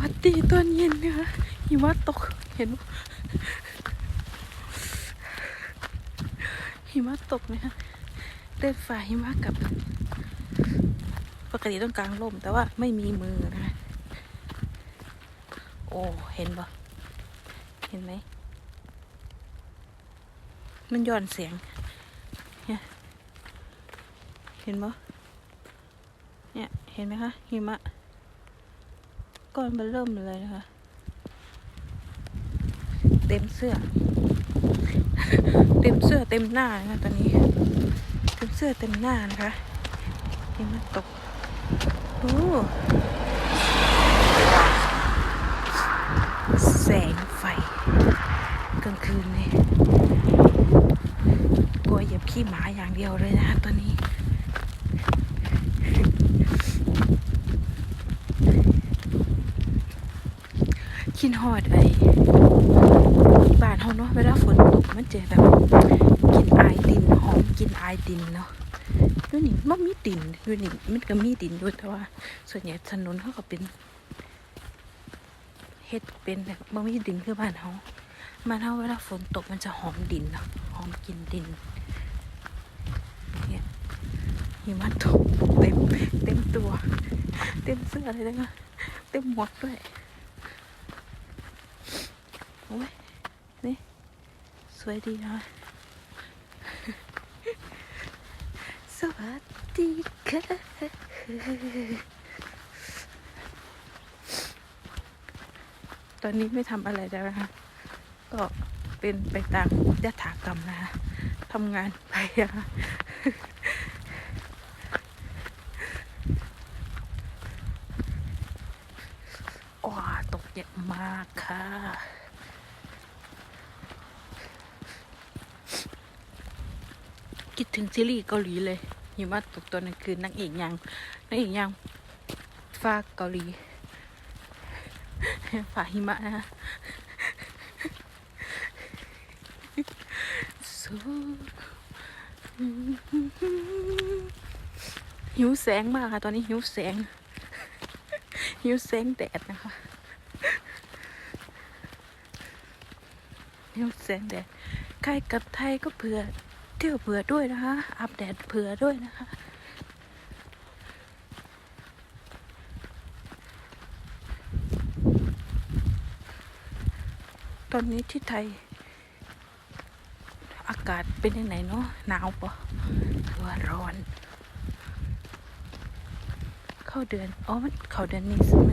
วัสดีตอนเย็นนะคะหิมะตกเห็นไหมหิมะตกนะคะเดินฝ่าหิมะกับปกติต้องกลางร่มแต่ว่าไม่มีมือนะคะโอ้เห็นปะเห็นไหมมันย้อนเสียงเนี่ยเห็นปะเนี่ยเห็นไหมคะหิมะ ก้อนมันเริ่มเลยนะคะ เต็มเสื้อ เต็มเสื้อเต็มหน้านะคะตอนนี้ เต็มเสื้อเต็มหน้านะคะหิมะตกโอ้แสงไฟกลางคืนนี่กลัวเหยียบขี้หมาอย่างเดียวเลยนะคะตอนนี้ คินฮอดไอ้บ้านเฮาเนาะเวลาฝนตกมันจะแบบกลินอายดินหอมกลินอายดินเนาะดูนี่มันมีดินดูนี่มันก็มีดินด้วยแต่ว่า ส่วนใหญ่ถนนเขาก็เป็นเฮ็ดเป็นแบบบ่มีดินคือบ้านเฮาบ้านเฮาเวลาฝนตกมันจะหอมดินเนาะหอมกลินดินเนี่ยหิมะตกเต็มเต็มตัว เต็มเสื้อเลยนะคะเต็มหมวกด้วย อ้ยนี่ สวยดีนะ สวัสดีค่ะ ตอนนี้ไม่ทำอะไรแล้วนะคะ ก็เป็นไปตามยถากรรมนะคะทำงานไปนะคะว้าตกเยอะมากค่ะ คิดถึงซีรีส์เกาหลีเลยหิมะตกตอนกลางคืนนางเอกยังนางเอกยังฟ้าเกาหลีฝาหิมะนะสูหิวแสงมากค่ะ ตอนนี้หิวแสง หิวแสงแดดนะคะ หิวแสงแดดใครกับไทยก็เผื่อ ที่ยวเผื่อด้วยนะคะอัปเดตเผื่อด้วยนะคะตอนนี้ที่ไทย อากาศเป็นยังไงเนาะหนาวปะหรือว่าร้อน เข้าเดือน อ๋อ มันเข้าเดือนนี้สิ